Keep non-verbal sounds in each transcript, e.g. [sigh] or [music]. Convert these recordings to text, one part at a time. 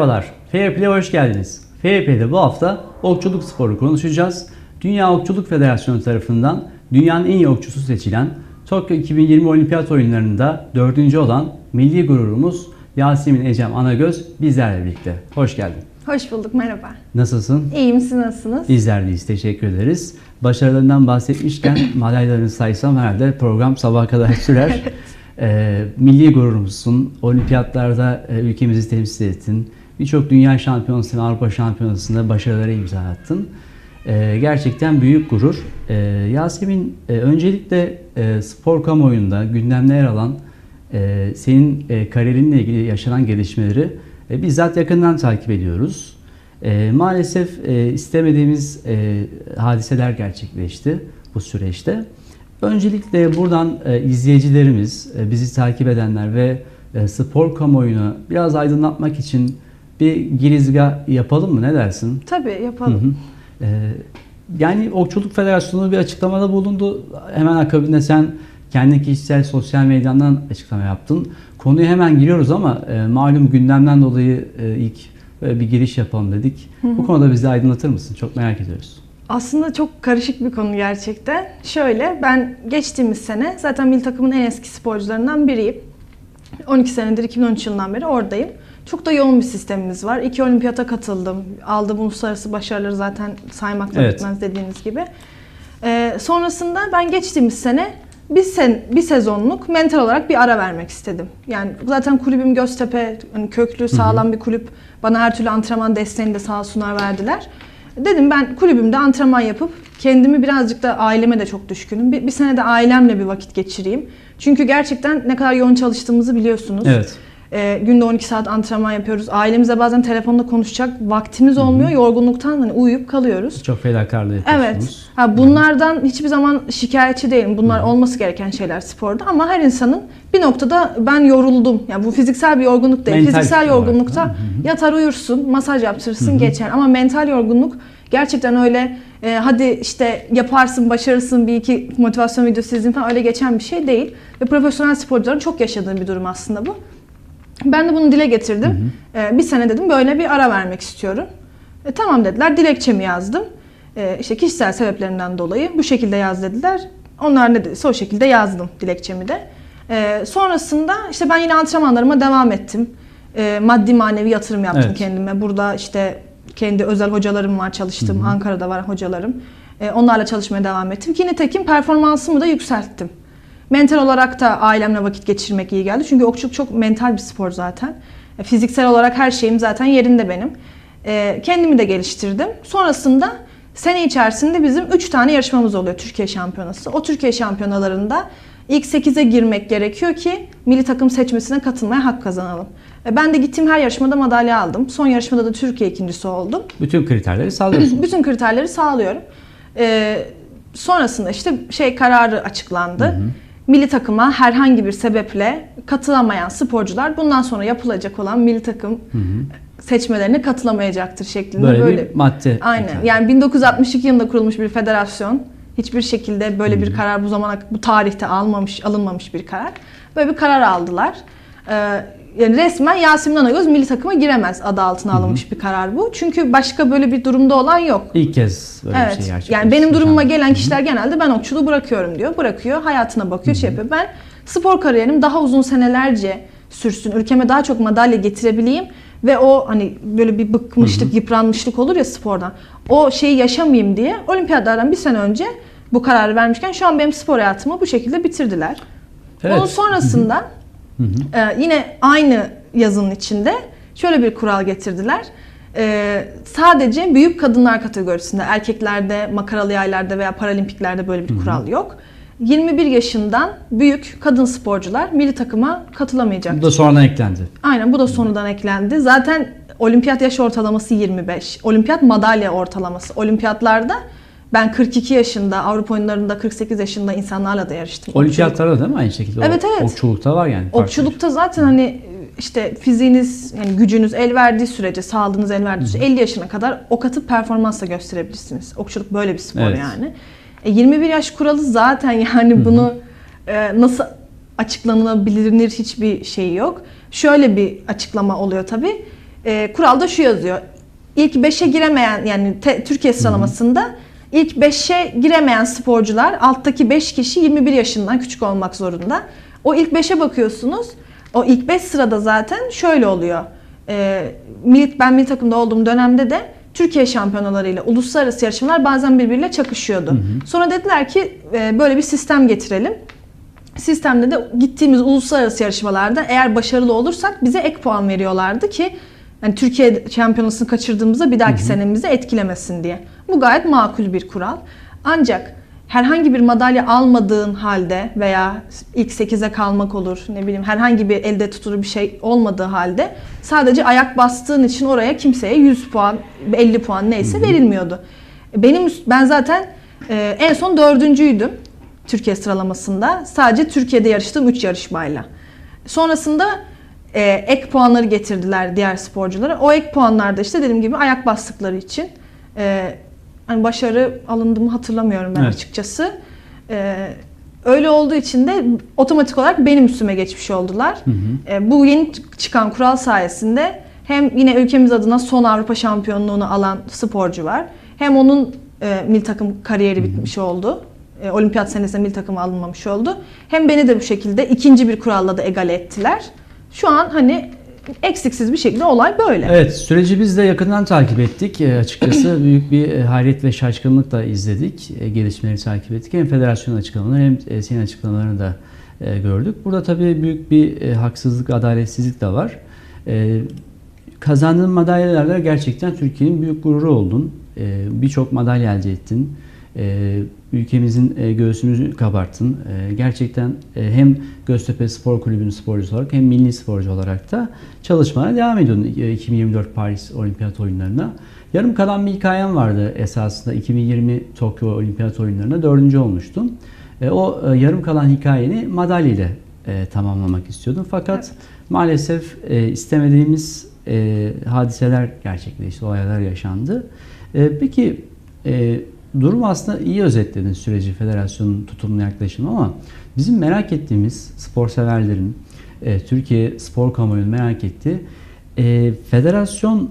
Merhabalar, Fair Play'e hoş geldiniz. Fair Play'de bu hafta okçuluk sporu konuşacağız. Dünya Okçuluk Federasyonu tarafından dünyanın en iyi okçusu seçilen Tokyo 2020 Olimpiyat Oyunları'nda dördüncü olan milli gururumuz Yasemin Ecem Anagöz bizlerle birlikte. Hoş geldin. Hoş bulduk, merhaba. Nasılsın? İyiyim, siz nasılsınız? Bizler deyiz, teşekkür ederiz. Başarılarından bahsetmişken [clears throat] madalyalarını saysam herhalde program sabaha kadar sürer. [laughs] Ee, milli gururumuzsun. Olimpiyatlarda e, ülkemizi temsil ettin. Birçok dünya şampiyonasında, Avrupa şampiyonasında başarılara imza attın. Ee, gerçekten büyük gurur. Ee, Yasemin, e, öncelikle e, spor kamuoyunda gündemde yer alan e, senin kariyerinle ilgili yaşanan gelişmeleri bizzat yakından takip ediyoruz. Maalesef istemediğimiz hadiseler gerçekleşti bu süreçte. Öncelikle buradan izleyicilerimiz, bizi takip edenler ve spor kamuoyunu biraz aydınlatmak için bir girizgah yapalım mı? Ne dersin? Tabii, yapalım. hı. E, yani Okçuluk Federasyonu bir açıklamada bulundu. Hemen akabinde sen kendi kişisel sosyal medyandan açıklama yaptın. Konuya hemen giriyoruz ama e, malum gündemden dolayı e, ilk böyle bir giriş yapalım dedik. Bu konuda bizi aydınlatır mısın? Çok merak ediyoruz. Aslında çok karışık bir konu gerçekten. Şöyle, ben geçtiğimiz sene zaten milli takımın en eski sporcularından biriyim. 12 senedir, 2013 yılından beri oradayım. Çok da yoğun bir sistemimiz var. İki olimpiyata katıldım. Aldığım uluslararası başarıları zaten saymakla Evet. bitmez dediğiniz gibi. Ee, sonrasında ben geçtiğimiz sene bir, sen, bir sezonluk mental olarak bir ara vermek istedim. Yani zaten kulübüm Göztepe, hani köklü, sağlam bir kulüp. Bana her türlü antrenman desteğini de sağ olsunlar verdiler. Dedim ben kulübümde antrenman yapıp kendimi birazcık da aileme de çok düşkünüm. Bir, bir sene de ailemle bir vakit geçireyim. Çünkü gerçekten ne kadar yoğun çalıştığımızı biliyorsunuz. Evet. Ee, günde 12 saat antrenman yapıyoruz. Ailemizle bazen telefonda konuşacak vaktimiz olmuyor. Yorgunluktan hani uyuyup kalıyoruz. Çok fedakarlığı Evet. yapıyorsunuz. Ha, bunlardan hiçbir zaman şikayetçi değilim. Bunlar olması gereken şeyler sporda ama her insanın bir noktada ben yoruldum. Yani bu fiziksel bir yorgunluk değil. Mental fiziksel yorgunlukta da. yatar uyursun, masaj yaptırırsın geçer. Ama mental yorgunluk gerçekten öyle e, hadi işte yaparsın, başarırsın bir iki motivasyon videosu izleyin falan öyle geçen bir şey değil. Ve profesyonel sporcuların çok yaşadığı bir durum aslında bu. Ben de bunu dile getirdim. Ee, bir sene dedim böyle bir ara vermek istiyorum. E, tamam dediler. Dilekçemi yazdım. E, işte kişisel sebeplerimden dolayı bu şekilde yaz dediler. Onlar ne dediyse o şekilde yazdım dilekçemi de. E, sonrasında işte ben yine antrenmanlarıma devam ettim. E, maddi manevi yatırım yaptım Evet. kendime. Burada işte kendi özel hocalarım var çalıştığım. Ankara'da var hocalarım. E, onlarla çalışmaya devam ettim. Ki nitekim performansımı da yükselttim. Mental olarak da ailemle vakit geçirmek iyi geldi. Çünkü okçuluk çok mental bir spor zaten. E, Fiziksel olarak her şeyim zaten yerinde benim. E, kendimi de geliştirdim. Sonrasında sene içerisinde bizim 3 tane yarışmamız oluyor Türkiye Şampiyonası. O Türkiye Şampiyonalarında ilk 8'e girmek gerekiyor ki milli takım seçmesine katılmaya hak kazanalım. E, ben de gittiğim her yarışmada madalya aldım. Son yarışmada da Türkiye ikincisi oldum. Bütün kriterleri sağlıyorsunuz. [clears throat] Bütün kriterleri sağlıyorum. Ee, sonrasında işte şey kararı açıklandı. Milli takıma herhangi bir sebeple katılamayan sporcular bundan sonra yapılacak olan milli takım seçmelerine katılamayacaktır şeklinde böyle, böyle. bir madde. Aynen. efendim. Yani 1962 yılında kurulmuş bir federasyon. Hiçbir şekilde böyle bir karar bu zamana bu tarihte almamış, alınmamış bir karar. Böyle bir karar aldılar. Ee, yani resmen Yasemin Anagöz milli takıma giremez adı altına alınmış bir karar bu. Çünkü başka böyle bir durumda olan yok. İlk kez böyle bir Evet. şey gerçekleşti. yani benim durumuma gelen kişiler genelde ben okçuluğu bırakıyorum diyor. Bırakıyor, hayatına bakıyor, şey yapıyor. Ben spor kariyerim daha uzun senelerce sürsün, ülkeme daha çok madalya getirebileyim ve o hani böyle bir bıkmışlık, yıpranmışlık olur ya spordan. O şeyi yaşamayayım diye olimpiyatlardan bir sene önce bu kararı vermişken şu an benim spor hayatımı bu şekilde bitirdiler. Evet. Onun sonrasında e, yine aynı yazının içinde şöyle bir kural getirdiler. E, sadece büyük kadınlar kategorisinde, erkeklerde, makaralı yaylarda veya paralimpiklerde böyle bir kural yok. 21 yaşından büyük kadın sporcular milli takıma katılamayacak. Bu da sonradan eklendi. Aynen bu da sonradan eklendi. Zaten olimpiyat yaş ortalaması 25. Olimpiyat madalya ortalaması. Olimpiyatlarda ben 42 yaşında, Avrupa oyunlarında 48 yaşında insanlarla da yarıştım. Olimpiyatlarda değil mi aynı şekilde? Evet, evet. Okçulukta var yani. Okçulukta zaten hani işte fiziğiniz, yani gücünüz el verdiği sürece, sağlığınız el verdiği sürece 50 yaşına kadar ok atıp performans da gösterebilirsiniz. Okçuluk böyle bir spor Evet. yani. E, 21 yaş kuralı zaten yani bunu e, nasıl açıklanabilir hiçbir şey yok. Şöyle bir açıklama oluyor tabii. e, kuralda şu yazıyor. İlk 5'e giremeyen yani te- Türkiye sıralamasında ilk 5'e giremeyen sporcular alttaki 5 kişi 21 yaşından küçük olmak zorunda. O ilk 5'e bakıyorsunuz. O ilk 5 sırada zaten şöyle oluyor. E, milli, ben milli takımda olduğum dönemde de Türkiye şampiyonalarıyla uluslararası yarışmalar bazen birbiriyle çakışıyordu. Sonra dediler ki e, böyle bir sistem getirelim. Sistemde de gittiğimiz uluslararası yarışmalarda eğer başarılı olursak bize ek puan veriyorlardı ki yani Türkiye şampiyonasını kaçırdığımızda bir dahaki senemizi etkilemesin diye. Bu gayet makul bir kural. Ancak herhangi bir madalya almadığın halde veya ilk 8'e kalmak olur ne bileyim herhangi bir elde tutulur bir şey olmadığı halde sadece ayak bastığın için oraya kimseye 100 puan 50 puan neyse verilmiyordu. Benim ben zaten e, en son dördüncüydüm Türkiye sıralamasında. Sadece Türkiye'de yarıştığım 3 yarışmayla. Sonrasında e, ek puanları getirdiler diğer sporculara. O ek puanlarda işte dediğim gibi ayak bastıkları için e, hani başarı alındı mı hatırlamıyorum ben Evet. açıkçası. E, öyle olduğu için de otomatik olarak benim üstüme geçmiş oldular. E, bu yeni çıkan kural sayesinde hem yine ülkemiz adına son Avrupa şampiyonluğunu alan sporcu var. Hem onun e, milli takım kariyeri bitmiş oldu. E, olimpiyat senesinde milli takıma alınmamış oldu. Hem beni de bu şekilde ikinci bir kuralla da egale ettiler. Şu an hani eksiksiz bir şekilde olay böyle. Evet, süreci biz de yakından takip ettik. E, açıkçası [clears throat] büyük bir e, hayret ve şaşkınlıkla izledik. E, gelişmeleri takip ettik. Hem federasyon açıklamaları hem e, senin açıklamalarını da e, gördük. Burada tabii büyük bir e, haksızlık, adaletsizlik de var. E, kazandığın madalyalarla gerçekten Türkiye'nin büyük gururu oldun. E, Birçok madalya elde ettin. E, ülkemizin e, göğsümüzü kabarttın. E, gerçekten e, hem Göztepe Spor Kulübü'nün sporcusu olarak hem milli sporcu olarak da çalışmana devam ediyordun e, 2024 Paris Olimpiyat Oyunlarına. Yarım kalan bir hikayem vardı esasında 2020 Tokyo Olimpiyat Oyunlarına dördüncü olmuştun. E, o e, yarım kalan hikayeni madalya ile e, tamamlamak istiyordun. Fakat maalesef e, istemediğimiz e, hadiseler gerçekleşti, olaylar yaşandı. E, peki e, durum aslında iyi özetledin süreci, federasyonun tutumlu yaklaşımı ama bizim merak ettiğimiz spor severlerin, e, Türkiye spor kamuoyunun merak ettiği e, federasyon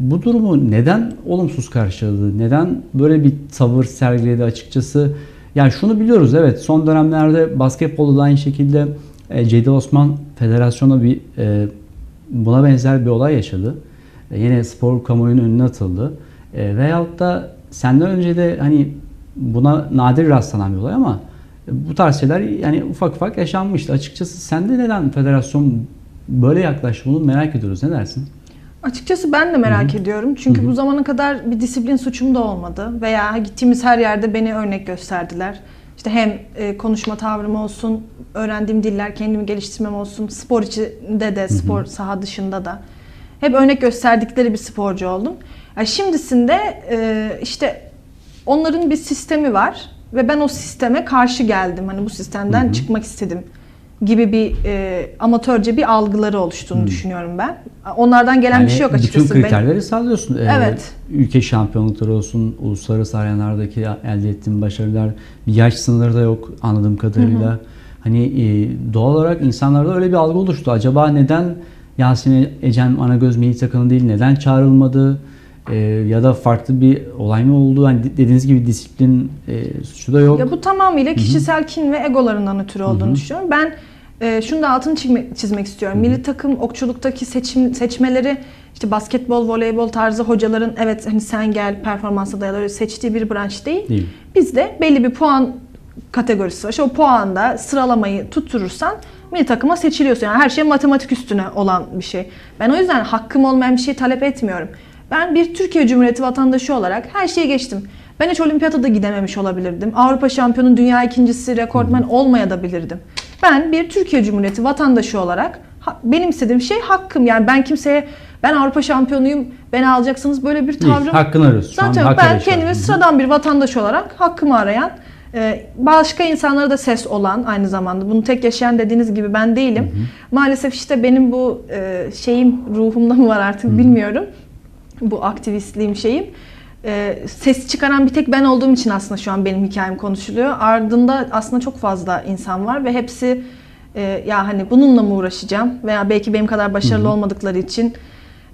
bu durumu neden olumsuz karşıladı? Neden böyle bir tavır sergiledi açıkçası? Yani şunu biliyoruz evet son dönemlerde basketbolda da aynı şekilde e, Ceyda Osman federasyona bir e, buna benzer bir olay yaşadı. E, yine spor kamuoyunun önüne atıldı. E, veyahut da senden önce de hani buna nadir rastlanan bir olay ama bu tarz şeyler yani ufak ufak yaşanmıştı. Açıkçası sende neden federasyon böyle yaklaştı bunu merak ediyoruz. Ne dersin? Açıkçası ben de merak ediyorum. Çünkü bu zamana kadar bir disiplin suçum da olmadı. Veya gittiğimiz her yerde beni örnek gösterdiler. İşte hem e, konuşma tavrım olsun, öğrendiğim diller, kendimi geliştirmem olsun, spor içinde de, spor saha dışında da. Hep örnek gösterdikleri bir sporcu oldum. Yani şimdisinde e, işte onların bir sistemi var ve ben o sisteme karşı geldim. Hani bu sistemden çıkmak istedim gibi bir e, amatörce bir algıları oluştuğunu düşünüyorum ben. Onlardan gelen bir şey yok açıkçası. Bütün benim. kriterleri sağlıyorsun. Ee, Evet. ülke şampiyonlukları olsun, uluslararası arenalardaki elde ettiğin başarılar, bir yaş sınırları da yok anladığım kadarıyla. Hani e, doğal olarak insanlarda öyle bir algı oluştu. Acaba neden Yasemin Ecem Anagöz milli takımı değil, neden çağrılmadı? Ee, ya da farklı bir olay mı oldu? Hani dediğiniz gibi disiplin e, suçu da yok. Ya bu tamamıyla kişisel kin ve egolarından ötürü olduğunu düşünüyorum. Ben e, şunu da altını çizmek, çizmek istiyorum. Milli takım okçuluktaki seçim seçmeleri işte basketbol, voleybol tarzı hocaların evet hani sen gel performansa dayalı seçtiği bir branş değil. Değil. Bizde belli bir puan kategorisi var. İşte o puanda sıralamayı tutturursan milli takıma seçiliyorsun. Yani her şey matematik üstüne olan bir şey. Ben o yüzden hakkım olmayan bir şey talep etmiyorum. Ben bir Türkiye Cumhuriyeti vatandaşı olarak her şeyi geçtim. Ben hiç olimpiyata da gidememiş olabilirdim. Avrupa şampiyonu, dünya ikincisi, rekortmen olmaya da bilirdim. Ben bir Türkiye Cumhuriyeti vatandaşı olarak benim istediğim şey hakkım. Yani ben kimseye ben Avrupa şampiyonuyum, beni alacaksınız böyle bir Değil, tavrım hakkını arıyorsun. Zaten ben kendimi sıradan bir vatandaş olarak hakkımı arayan, başka insanlara da ses olan aynı zamanda bunu tek yaşayan dediğiniz gibi ben değilim. Maalesef işte benim bu e, şeyim ruhumda mı var artık bilmiyorum. Bu aktivistliğim şeyim. E, ses çıkaran bir tek ben olduğum için aslında şu an benim hikayem konuşuluyor. Ardında aslında çok fazla insan var ve hepsi e, ya hani bununla mı uğraşacağım veya belki benim kadar başarılı olmadıkları için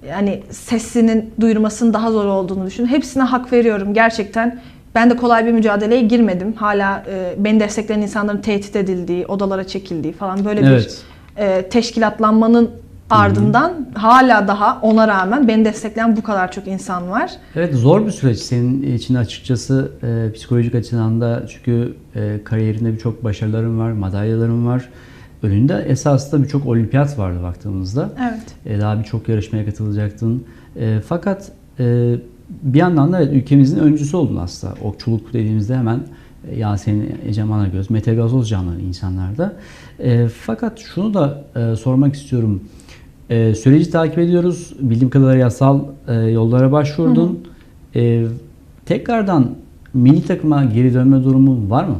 yani sesinin duyurmasının daha zor olduğunu düşünüyorum. Hepsine hak veriyorum gerçekten. Ben de kolay bir mücadeleye girmedim. Hala e, beni destekleyen insanların tehdit edildiği, odalara çekildiği falan böyle Evet. bir e, teşkilatlanmanın ardından hala daha ona rağmen beni destekleyen bu kadar çok insan var. Evet zor bir süreç senin için açıkçası e, psikolojik açıdan da çünkü e, kariyerinde birçok başarıların var, madalyaların var. Önünde esas da birçok olimpiyat vardı baktığımızda. Evet. E, daha birçok yarışmaya katılacaktın. E, fakat e, bir yandan da evet, ülkemizin öncüsü oldun aslında. Okçuluk dediğimizde hemen e, Yasemin Ecem Anagöz, Mete Gazoz canlı insanlarda. E, fakat şunu da e, sormak istiyorum. E, süreci takip ediyoruz. Bildiğim kadarıyla yasal e, yollara başvurdun. E, tekrardan milli takıma geri dönme durumu var mı?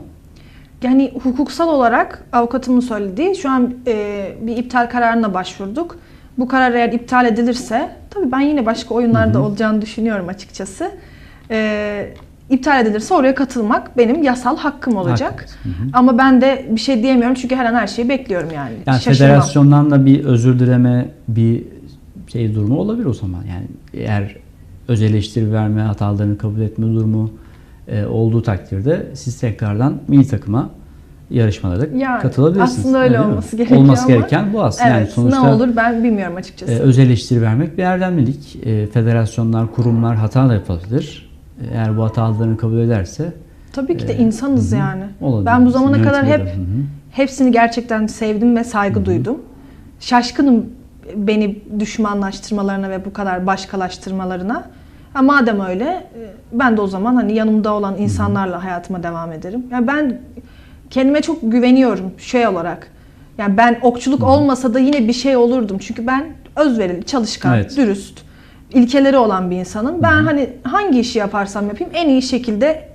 Yani hukuksal olarak avukatımın söylediği şu an e, bir iptal kararına başvurduk. Bu karar eğer iptal edilirse tabii ben yine başka oyunlarda olacağını düşünüyorum açıkçası. E, iptal edilirse oraya katılmak benim yasal hakkım olacak. Haklısın. Hı hı. Ama ben de bir şey diyemiyorum çünkü her an her şeyi bekliyorum yani. Yani Şaşırmam. federasyondan da bir özür dileme bir şey durumu olabilir o zaman. Yani eğer öz eleştiri verme, hatalarını kabul etme durumu e, olduğu takdirde siz tekrardan milli takıma yarışmalara Yani katılabilirsiniz. aslında öyle mi? olması gerekiyor Olması ama- gereken bu aslında. Evet yani sonuçta ne olur ben bilmiyorum açıkçası. e, öz eleştiri vermek bir erdemlilik. E, federasyonlar, kurumlar hata da yapabilir. E, Eğer bu hatalarını kabul ederse Tabii ki de e, insanız hı hı, yani. olabilir. Ben bu zamana Yönetime kadar hep hı hı. Hepsini gerçekten sevdim ve saygı duydum. Şaşkınım beni düşmanlaştırmalarına ve bu kadar başkalaştırmalarına. Ha, madem öyle e, ben de o zaman hani yanımda olan insanlarla hayatıma devam ederim. Yani ben kendime çok güveniyorum şey olarak. Yani ben okçuluk olmasa da yine bir şey olurdum. Çünkü ben özverili, çalışkan, Evet. dürüst, ilkeleri olan bir insanım. Ben hani hangi işi yaparsam yapayım en iyi şekilde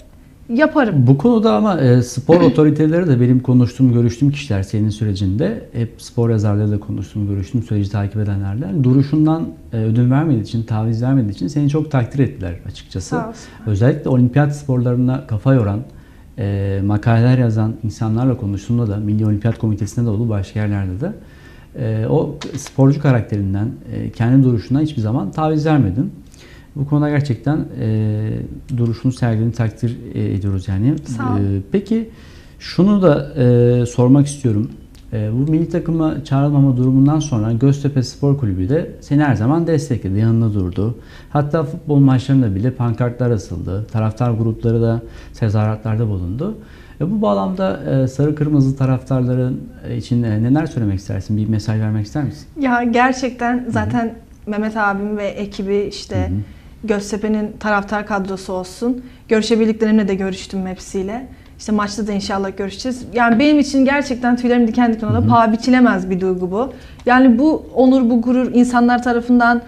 yaparım. Bu konuda ama e, spor otoriteleri de benim konuştuğum, görüştüğüm kişiler senin sürecinde hep spor yazarlarıyla konuştuğum, görüştüğüm süreci takip edenlerle hani duruşundan e, ödün vermediği için, taviz vermediği için seni çok takdir ettiler açıkçası. Özellikle olimpiyat sporlarına kafa yoran, e, makaleler yazan insanlarla konuştuğumda da Milli Olimpiyat Komitesi'nde de oldu, başka yerlerde de e, o sporcu karakterinden, e, kendi duruşundan hiçbir zaman taviz vermedin. Bu konuda gerçekten e, duruşunu sergilediğini takdir e, ediyoruz yani. Sağ ol. E, peki şunu da e, sormak istiyorum. E, bu milli takıma çağrılmama durumundan sonra Göztepe Spor Kulübü de seni her zaman destekledi, yanında durdu. Hatta futbol maçlarında bile pankartlar asıldı. Taraftar grupları da tezahüratlarda bulundu. E, bu bağlamda e, sarı kırmızı taraftarların için e, neler söylemek istersin? Bir mesaj vermek ister misin? Ya gerçekten zaten Mehmet abim ve ekibi işte Göztepe'nin taraftar kadrosu olsun. Görüşebildiklerimle de görüştüm hepsiyle. İşte maçta da inşallah görüşeceğiz. Yani benim için gerçekten tüylerim diken diken oldu. Paha biçilemez bir duygu bu. Yani bu onur, bu gurur insanlar tarafından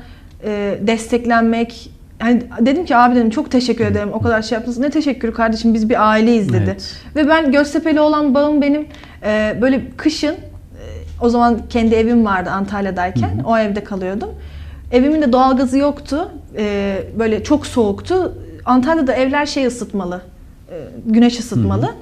e, desteklenmek. Yani dedim ki abi dedim çok teşekkür ederim. O kadar şey yaptınız. Ne teşekkür kardeşim biz bir aileyiz dedi. Evet. Ve ben Göztepe'li olan bağım benim e, böyle kışın e, o zaman kendi evim vardı Antalya'dayken. O evde kalıyordum. Evimin de doğalgazı yoktu. E, böyle çok soğuktu. Antalya'da evler şey ısıtmalı. E, güneş ısıtmalı.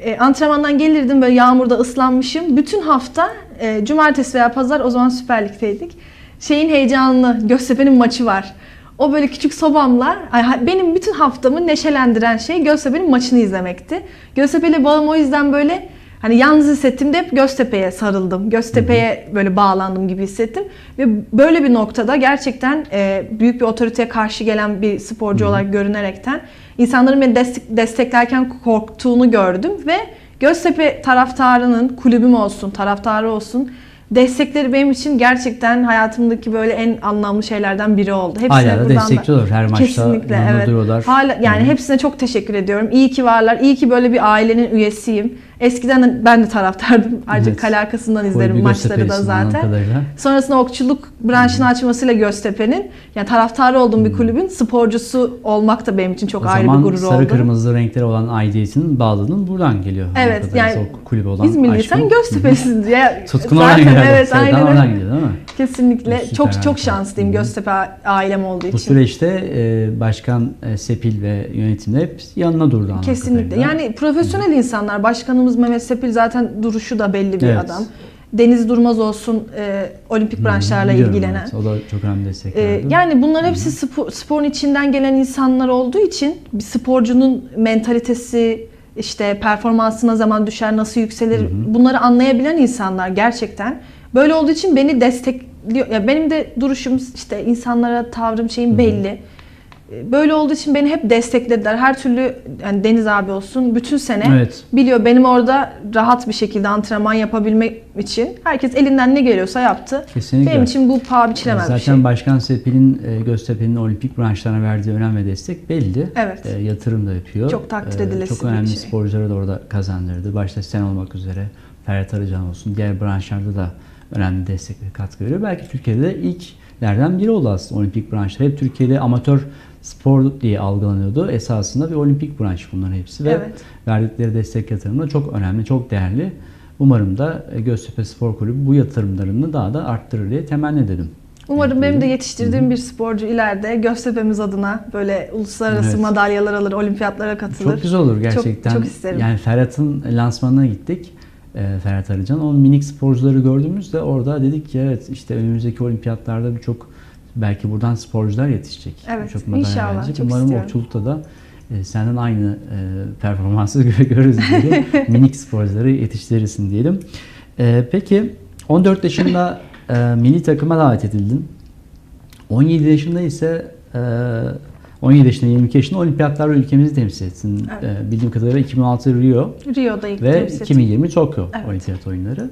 E, antrenmandan gelirdim böyle yağmurda ıslanmışım. Bütün hafta e, cumartesi veya pazar o zaman Süper Lig'deydik. Şeyin heyecanlı Göztepe'nin maçı var. O böyle küçük sobamla ay, benim bütün haftamı neşelendiren şey Göztepe'nin maçını izlemekti. Göztepe'yle bağım o yüzden böyle hani yalnız hissettiğimde hep Göztepe'ye sarıldım. Göztepe'ye böyle bağlandım gibi hissettim. Ve böyle bir noktada gerçekten e, büyük bir otoriteye karşı gelen bir sporcu olarak görünerekten insanların beni destek, desteklerken korktuğunu gördüm ve Göztepe taraftarının kulübüm olsun, taraftarı olsun destekleri benim için gerçekten hayatımdaki böyle en anlamlı şeylerden biri oldu. Hala da buradan destekliyorlar. Her maçta Kesinlikle evet. duruyorlar. Hala yani hı. hepsine çok teşekkür ediyorum. İyi ki varlar. İyi ki böyle bir ailenin üyesiyim. Eskiden de ben de taraftardım. Ayrıca Evet. kale arkasından izlerim Kulübü maçları da zaten. Sonrasında okçuluk branşını açmasıyla Göztepe'nin yani taraftarı olduğum bir kulübün sporcusu olmak da benim için çok o ayrı zaman bir gurur sarı oldu. kırmızı renkleri olan aidiyetinin bağlılığın buradan geliyor. Evet, yani o kulübe olan Biz milli sen. Göztepe'lisin diye. Tutkun Zaten oradan geliyor. Evet aynen oradan öyle. geliyor değil mi? Kesinlikle. Süper, çok harika. çok şanslıyım. Göztepe ailem olduğu için. Bu süreçte e, başkan e, Sepil ve yönetimde hep yanına durdu Kesinlikle. Yani profesyonel insanlar. Başkanımız Mehmet Sepil zaten duruşu da belli bir Evet. adam. Deniz Durmaz olsun e, olimpik branşlarla Biliyorum, ilgilenen. evet. O da çok önemli destek verdi. yani bunlar hepsi spor, sporun içinden gelen insanlar olduğu için bir sporcunun mentalitesi, işte performansına zaman düşer, nasıl yükselir bunları anlayabilen insanlar gerçekten. Böyle olduğu için beni destekliyor. Ya benim de duruşum işte insanlara tavrım şeyim belli. Ee, Böyle olduğu için beni hep desteklediler. Her türlü yani Deniz abi olsun bütün sene Evet. biliyor benim orada rahat bir şekilde antrenman yapabilmek için herkes elinden ne geliyorsa yaptı. Kesinlikle. Benim için bu paha biçilemez Zaten bir şey. Başkan Sepil'in e, Göztepe'nin olimpik branşlarına verdiği önem ve destek belli. Evet. E, yatırım da yapıyor. Çok takdir E, edilesi Çok bir önemli şey. sporcuları da orada kazandırdı. Başta sen olmak üzere Ferhat Arıcan olsun. Diğer branşlarda da önemli destek ve katkı veriyor. Belki Türkiye'de ilklerden biri oldu aslında olimpik branşlar. Hep Türkiye'de amatör spor diye algılanıyordu. Esasında bir olimpik branş bunların hepsi ve Evet. verdikleri destek yatırımı da çok önemli, çok değerli. Umarım da Göztepe Spor Kulübü bu yatırımlarını daha da arttırır diye temenni edelim. Umarım benim de yetiştirdiğim bir sporcu ileride Göztepe'miz adına böyle uluslararası Evet. madalyalar alır, olimpiyatlara katılır. Çok güzel olur gerçekten. Çok, çok isterim. Yani Ferhat'ın lansmanına gittik. Ee, Ferhat Arıcan. O minik sporcuları gördüğümüzde orada dedik ki evet işte önümüzdeki olimpiyatlarda birçok belki buradan sporcular yetişecek. Evet, madalya inşallah. gelecek. Çok Umarım istiyorum. okçulukta da e, senden aynı e, performansı [laughs] görürüz diyelim. [laughs] minik sporcuları yetiştirirsin diyelim. E, peki 14 yaşında e, milli takıma davet edildin. 17 yaşında ise e, 17 yaşında 22 yaşında olimpiyatlarda ülkemizi temsil ettin. Evet. E, bildiğim kadarıyla 2006 Rio Rio'da ilk ve temsil ettim. 2020 Tokyo Evet. olimpiyat oyunları.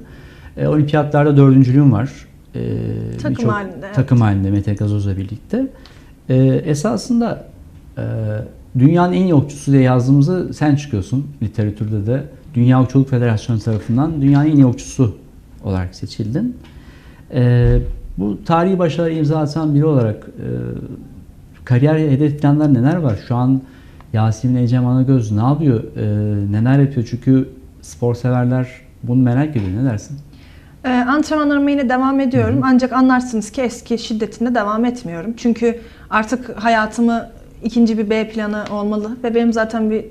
E, olimpiyatlarda dördüncülüğün var. E, Takım birçok- halinde, evet. Takım halinde Mete Gazoz'la birlikte. E, esasında e, dünyanın en iyi okçusu diye yazdığımızda sen çıkıyorsun literatürde de. Dünya Okçuluk Federasyonu tarafından dünyanın en iyi okçusu olarak seçildin. E, bu tarihi başarıya imza atan biri olarak e, kariyer hedef planlar neler var? Şu an Yasemin Ecem Anagöz ne yapıyor? E, neler yapıyor? Çünkü spor severler bunu merak ediyor. Ne dersin? Ee, antrenmanlarıma yine devam ediyorum. Ancak anlarsınız ki eski şiddetinde devam etmiyorum. Çünkü artık hayatımı ikinci bir B planı olmalı ve benim zaten bir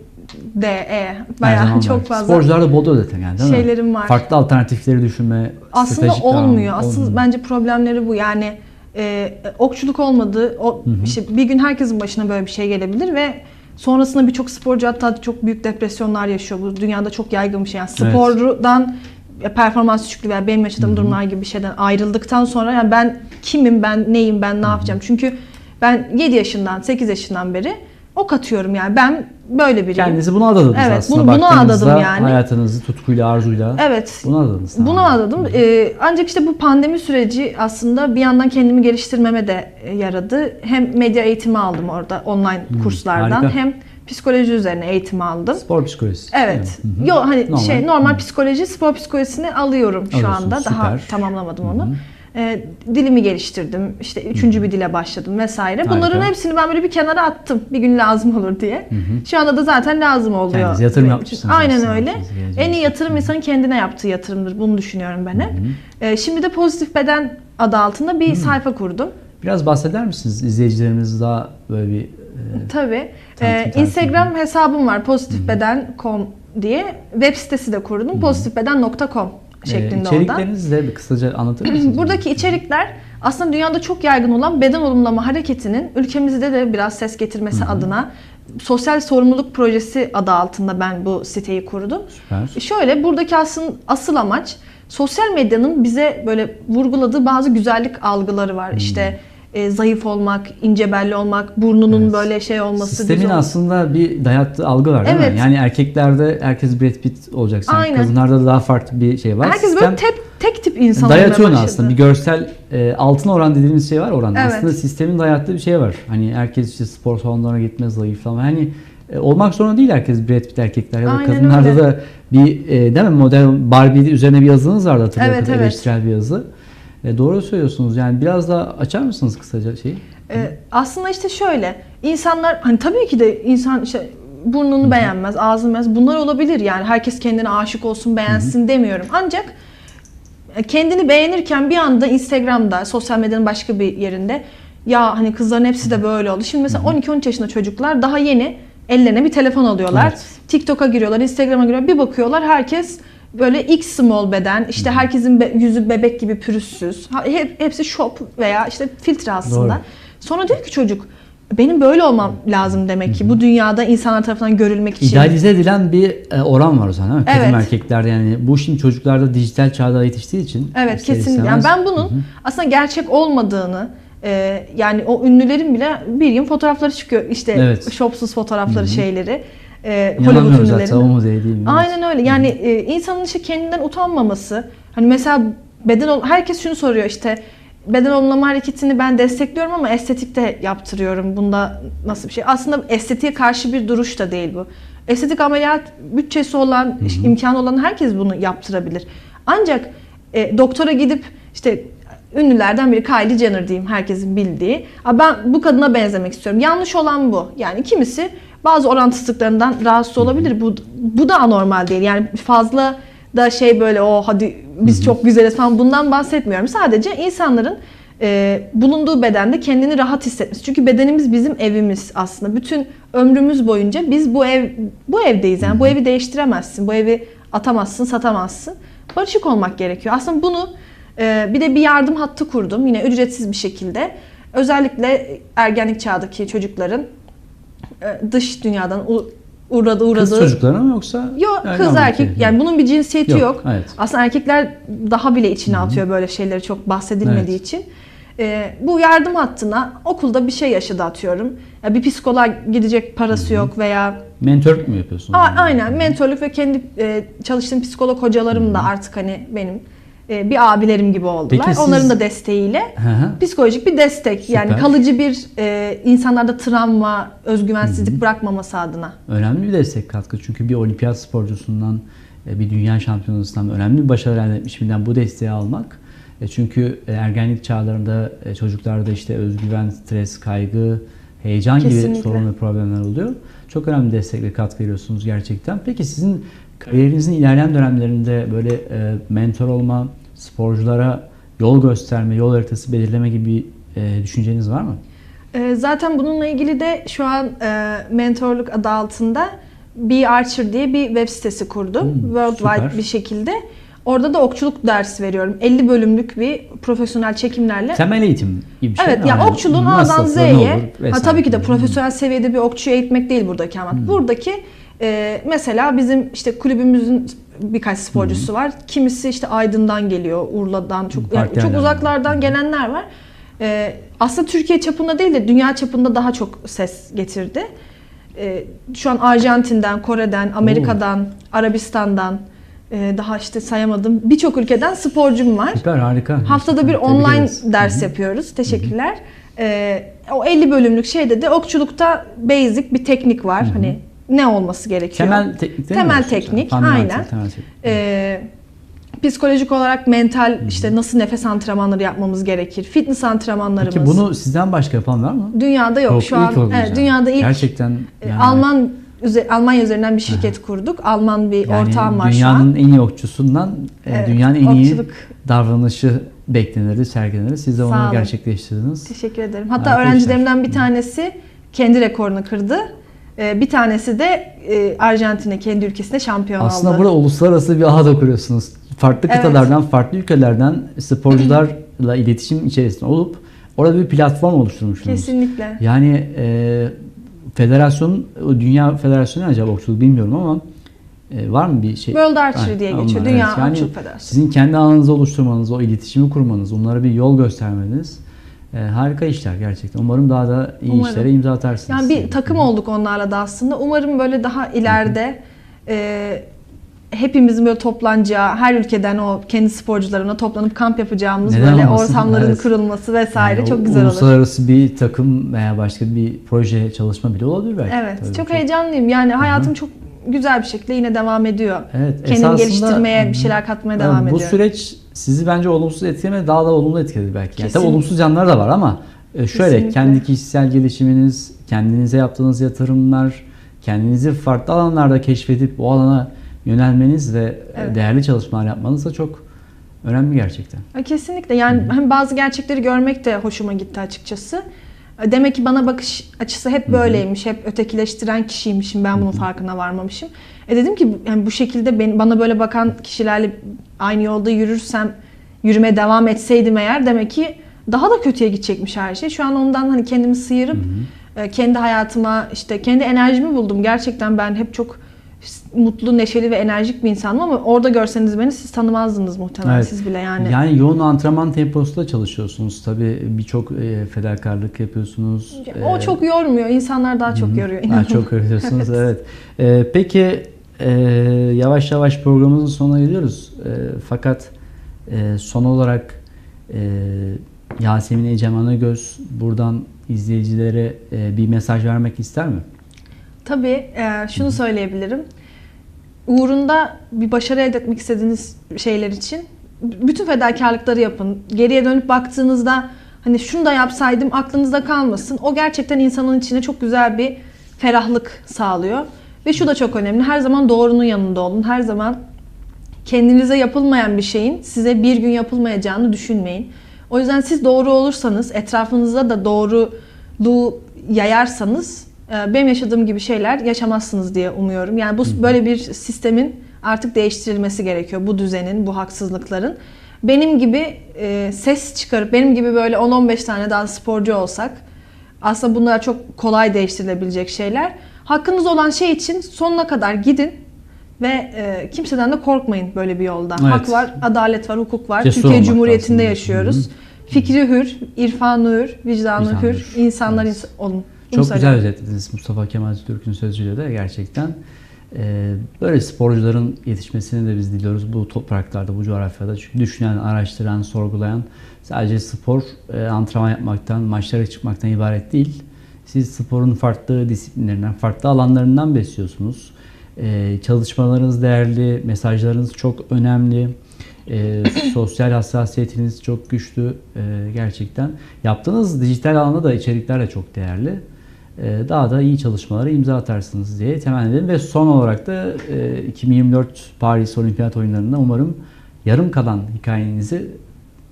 D, E bayağı çok var. fazla Sporcular da bodo zaten yani değil mi? şeylerim var. Farklı alternatifleri düşünme, Aslında stratejik olmuyor. davranma, Asıl olmuyor. bence problemleri bu. Yani e, okçuluk olmadı. O işte bir gün herkesin başına böyle bir şey gelebilir ve sonrasında birçok sporcu hatta çok büyük depresyonlar yaşıyor. Bu dünyada çok yaygın bir şey. Yani spordan performans düşüklüğü veya benim yaşadığım durumlar gibi bir şeyden ayrıldıktan sonra yani ben kimim, ben neyim, ben ne yapacağım? Çünkü ben 7 yaşından, 8 yaşından beri ok atıyorum yani. Ben böyle biriyim. Kendinizi buna adadınız Evet, aslında. bunu- buna adadım yani. Hayatınızı tutkuyla, arzuyla Evet. buna adadınız. Buna tamamen. adadım. Ee, ancak işte bu pandemi süreci aslında bir yandan kendimi geliştirmeme de yaradı. Hem medya eğitimi aldım orada online kurslardan harika. hem psikoloji üzerine eğitim aldım. Spor psikolojisi. Evet. Hı hı. Yo hani Normal. şey normal psikoloji, spor psikolojisini alıyorum şu Alıyorsun, anda. Daha süper. tamamlamadım onu. Ee, dilimi geliştirdim. İşte üçüncü bir dile başladım vesaire. Bunların Harika. hepsini ben böyle bir kenara attım. Bir gün lazım olur diye. Şu anda da zaten lazım oluyor. Kendinize yatırım yapmışsınız Aynen öyle. En iyi yatırım insanın kendine yaptığı yatırımdır. Bunu düşünüyorum ben hep. Ee, şimdi de pozitif beden adı altında bir sayfa kurdum. Biraz bahseder misiniz? İzleyicilerimiz daha böyle bir e, Tabii. Ee. Instagram hesabım var pozitifbeden.com diye. Web sitesi de kurdum. pozitifbeden.com şeklinde e, ondan. içeriklerinizi de bir kısaca anlatır [clears throat] mısınız? Buradaki içerikler aslında dünyada çok yaygın olan beden olumlama hareketinin ülkemizde de biraz ses getirmesi adına sosyal sorumluluk projesi adı altında ben bu siteyi kurdum. Süper. Şöyle buradaki asıl asıl amaç sosyal medyanın bize böyle vurguladığı bazı güzellik algıları var. İşte e, zayıf olmak, ince belli olmak, burnunun Evet. böyle şey olması, Sistemin düz aslında bir dayattığı algı var değil mi? Evet. Yani erkeklerde herkes Brad Pitt olacak. sanki. Aynen. Kadınlarda da daha farklı bir şey var. Herkes Sistem böyle tek, tek tip insan dayatıyor aslında. Bir görsel e, altın oran dediğimiz şey var oran. Evet. Aslında sistemin dayattığı bir şey var. Hani herkes işte spor salonlarına gitme, zayıflama. Hani e, olmak zorunda değil herkes Brad Pitt erkekler ya da Aynen kadınlarda öyle. da bir e, değil mi model Barbie üzerine bir yazınız vardı hatırlıyorum. Evet, evet. Eleştirel bir yazı. E, doğru söylüyorsunuz. Yani biraz daha açar mısınız kısaca şeyi? Ee, aslında işte şöyle insanlar hani tabii ki de insan işte burnunu beğenmez, ağzını beğenmez. Bunlar olabilir yani herkes kendine aşık olsun, beğensin demiyorum. Ancak e, kendini beğenirken bir anda Instagram'da, sosyal medyanın başka bir yerinde ya hani kızların hepsi de böyle oldu. Şimdi mesela 12-13 yaşında çocuklar daha yeni ellerine bir telefon alıyorlar. Evet. TikTok'a giriyorlar, Instagram'a giriyorlar. Bir bakıyorlar herkes Böyle X small beden, işte herkesin be- yüzü bebek gibi pürüzsüz. Hep, hepsi shop veya işte filtre aslında. Doğru. Sonra diyor ki çocuk benim böyle olmam lazım demek ki bu dünyada insanlar tarafından görülmek için. İdealize edilen bir e, oran var o zaman değil mi? Kadın Evet. erkeklerde yani bu şimdi çocuklarda dijital çağda yetiştiği için. Evet kesinlikle. Yani ben bunun aslında gerçek olmadığını e, yani o ünlülerin bile bir gün fotoğrafları çıkıyor işte Evet. shopsuz fotoğrafları şeyleri. E, Hollywood o modeli değil mi? Aynen öyle. Yani e, insanın işte kendinden utanmaması. Hani mesela beden ol- herkes şunu soruyor işte beden olumlama hareketini ben destekliyorum ama estetikte yaptırıyorum. Bunda nasıl bir şey? Aslında estetiğe karşı bir duruş da değil bu. Estetik ameliyat bütçesi olan, işte imkanı olan herkes bunu yaptırabilir. Ancak e, doktora gidip işte ünlülerden biri Kylie Jenner diyeyim herkesin bildiği. "Aa, Ben bu kadına benzemek istiyorum. Yanlış olan bu. Yani kimisi bazı orantısızlıklarından rahatsız olabilir. Bu bu da anormal değil. Yani fazla da şey böyle o hadi biz çok güzeliz falan bundan bahsetmiyorum. Sadece insanların e, bulunduğu bedende kendini rahat hissetmesi. Çünkü bedenimiz bizim evimiz aslında. Bütün ömrümüz boyunca biz bu ev bu evdeyiz. Yani bu evi değiştiremezsin. Bu evi atamazsın, satamazsın. Barışık olmak gerekiyor. Aslında bunu bir de bir yardım hattı kurdum. Yine ücretsiz bir şekilde. Özellikle ergenlik çağdaki çocukların e, dış dünyadan uğradı uğradığı Kız çocuklara mı yoksa? Yok Yani kız erkek yani bunun bir cinsiyeti Yok, yok. evet. Aslında erkekler daha bile içine atıyor böyle şeyleri çok bahsedilmediği Evet. için. Ee, bu yardım hattına okulda bir şey yaşadı atıyorum. Ya bir psikoloğa gidecek parası yok veya Mentorluk mu yapıyorsunuz? A- aynen mentorluk ve kendi e, çalıştığım psikolog hocalarım da artık hani benim bir abilerim gibi oldular. Peki siz- Onların da desteğiyle Hı hı. psikolojik bir destek yani Süper. kalıcı bir e, insanlarda travma, özgüvensizlik bırakmaması adına. Önemli bir destek katkı çünkü bir olimpiyat sporcusundan e, bir dünya şampiyonasından önemli bir başarı elde etmiş birinden bu desteği almak. E, Çünkü e, ergenlik çağlarında e, çocuklarda işte özgüven, stres, kaygı, heyecan gibi Kesinlikle. sorun ve problemler oluyor. Çok önemli destek ve katkı veriyorsunuz gerçekten. Peki sizin kariyerinizin ilerleyen dönemlerinde böyle e, mentor olma, sporculara yol gösterme, yol haritası belirleme gibi e, düşünceniz var mı? Ee, Zaten bununla ilgili de şu an e, mentorluk adı altında Be Archer diye bir web sitesi kurdum. Hmm, Worldwide süper. bir şekilde. Orada da okçuluk dersi veriyorum. 50 bölümlük bir profesyonel çekimlerle. Temel eğitim gibi bir şey. Evet ya Yani okçuluğun A'dan Z'ye. Ha, tabii ki de Hı. profesyonel seviyede bir okçuyu eğitmek değil buradaki amaç. Buradaki e, mesela bizim işte kulübümüzün birkaç sporcusu var. Kimisi işte Aydın'dan geliyor, Urla'dan, çok yani çok uzaklardan gelenler var. E, aslında Türkiye çapında değil de dünya çapında daha çok ses getirdi. E, şu an Arjantin'den, Kore'den, Amerika'dan, Arabistan'dan e, daha işte sayamadım birçok ülkeden sporcum var. Süper harika. Haftada bir Tebrik online ederiz. ders yapıyoruz. Teşekkürler. Ee, o 50 bölümlük şeyde de okçulukta basic bir teknik var. Hani ne olması gerekiyor? Temel teknik? Temel teknik, aynen. temel teknik. Ee, psikolojik olarak mental işte nasıl nefes antrenmanları yapmamız gerekir. Fitness antrenmanlarımız. Peki bunu sizden başka yapan var mı? dünyada yok, şu ilk an. Evet, yani. dünyada ilk Gerçekten e, yani, Alman Almanya üzerinden bir şirket kurduk. Alman bir yani ortağım var şu dünyanın an. en iyi okçusundan e, Evet, dünyanın en iyi okçuluk. davranışı beklenirdi, sergilenirdi. Siz de Sağ onu olun. gerçekleştirdiniz. Teşekkür ederim. Hatta Harika öğrencilerimden bir tanesi kendi rekorunu kırdı. Ee, Bir tanesi de e, Arjantin'e kendi ülkesinde şampiyon Aslında oldu. burada uluslararası bir ağ da kuruyorsunuz. Farklı Evet. kıtalardan, farklı ülkelerden sporcularla iletişim içerisinde olup orada bir platform oluşturmuşsunuz. Kesinlikle. Yani e, federasyon, Dünya Federasyonu acaba okçuluk bilmiyorum ama e, var mı bir şey? World Archery diye onlar, geçiyor. evet. Dünya Yani Okçuluk Federasyonu. Sizin kendi alanınızı oluşturmanız, o iletişimi kurmanız, onlara bir yol göstermeniz e, harika işler gerçekten. Umarım daha da iyi Umarım. işlere imza atarsınız. Yani bir takım olduk onlarla da aslında. Umarım böyle daha ileride e, hepimizin böyle toplanacağı, her ülkeden o kendi sporcularına toplanıp kamp yapacağımız Neden böyle olmasın? ortamların Evet. kurulması vesaire Yani çok güzel olur. Uluslararası bir takım veya başka bir proje çalışma bile olabilir belki. Evet, Tabii, çok heyecanlıyım. Yani hayatım çok güzel bir şekilde yine devam ediyor. Evet, esasında- geliştirmeye, bir şeyler katmaya devam Yani bu süreç sizi bence olumsuz etkilemedi, daha da olumlu etkiledi belki. Yani tabii olumsuz yanları da var ama e, şöyle Kesinlikle. kendi kişisel gelişiminiz, kendinize yaptığınız yatırımlar, kendinizi farklı alanlarda keşfedip o alana yönelmeniz ve e, Evet. değerli çalışmalar yapmanız da çok önemli gerçekten. Ha, Kesinlikle yani hem bazı gerçekleri görmek de hoşuma gitti açıkçası. Demek ki bana bakış açısı hep böyleymiş, hep ötekileştiren kişiymişim. Ben bunun farkına varmamışım. E dedim ki yani bu şekilde beni, bana böyle bakan kişilerle aynı yolda yürürsem, yürümeye devam etseydim eğer demek ki daha da kötüye gidecekmiş her şey. Şu an ondan hani kendimi sıyırıp e, kendi hayatıma işte kendi enerjimi buldum. Gerçekten ben hep çok mutlu, neşeli ve enerjik bir insanım ama orada görseniz beni siz tanımazdınız muhtemelen Evet. siz bile yani. Yani yoğun antrenman temposunda çalışıyorsunuz. Tabii birçok e, fedakarlık yapıyorsunuz. O E, çok yormuyor. İnsanlar daha çok yoruyor. Daha inanın. çok öğretiyorsunuz [laughs] evet. Ee, peki e, yavaş yavaş programımızın sonuna geliyoruz. E, fakat e, son olarak e, Yasemin Ecem Anagöz buradan izleyicilere e, bir mesaj vermek ister mi? Tabii e, şunu söyleyebilirim. Uğrunda bir başarı elde etmek istediğiniz şeyler için bütün fedakarlıkları yapın. Geriye dönüp baktığınızda hani şunu da yapsaydım aklınızda kalmasın. O gerçekten insanın içine çok güzel bir ferahlık sağlıyor. Ve şu da çok önemli. Her zaman doğrunun yanında olun. Her zaman kendinize yapılmayan bir şeyin size bir gün yapılmayacağını düşünmeyin. O yüzden siz doğru olursanız, etrafınıza da doğruluğu yayarsanız benim yaşadığım gibi şeyler yaşamazsınız diye umuyorum. Yani bu böyle bir sistemin artık değiştirilmesi gerekiyor. Bu düzenin, bu haksızlıkların. Benim gibi e, ses çıkarıp, benim gibi böyle 10-15 tane daha sporcu olsak aslında bunlar çok kolay değiştirilebilecek şeyler. Hakkınız olan şey için sonuna kadar gidin ve e, kimseden de korkmayın böyle bir yolda. Evet. Hak var, adalet var, hukuk var. Cesur Türkiye Cumhuriyeti'nde lazım. yaşıyoruz. Hı Fikri hür, irfanı hür, vicdanı Vicdanı hür, hür. insanlar Evet. ins- olun. Çok güzel söylüyorum. özetlediniz Mustafa Kemal Türk'ün sözüyle de gerçekten. e, böyle sporcuların yetişmesini de biz diliyoruz bu topraklarda, bu coğrafyada. Çünkü düşünen, araştıran, sorgulayan sadece spor, e, antrenman yapmaktan, maçlara çıkmaktan ibaret değil. Siz sporun farklı disiplinlerinden, farklı alanlarından besliyorsunuz. E, çalışmalarınız değerli, mesajlarınız çok önemli. E, [clears throat] sosyal hassasiyetiniz çok güçlü e, gerçekten. Yaptığınız dijital alanda da içerikler de çok değerli. E, daha da iyi çalışmalara imza atarsınız diye temenni ederim. Ve son olarak da e, 2024 Paris Olimpiyat Oyunları'nda umarım yarım kalan hikayenizi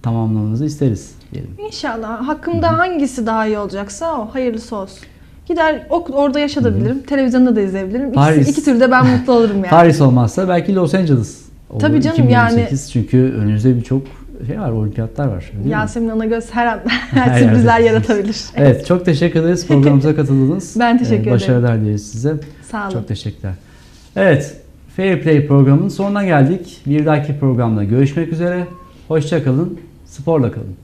tamamlamanızı isteriz diyelim. İnşallah. Hakkımda hangisi daha iyi olacaksa o. Hayırlısı olsun. Gider orada yaşatabilirim. Televizyonda da izleyebilirim. İkisi, Paris. iki türde ben mutlu olurum [laughs] yani. Paris olmazsa belki Los Angeles olur. Tabii canım, 2028. Çünkü önümüzde birçok şey var, olimpiyatlar var. Yasemin Anagöz her an [laughs] Her sürprizler yaratabilir. [laughs] Evet, çok teşekkür ederiz programımıza katıldınız. Ben teşekkür ederim. Başarılar dileriz size. Sağ olun. Çok teşekkürler. Evet, Fair Play programının sonuna geldik. Bir dahaki programda görüşmek üzere. Hoşçakalın, sporla kalın.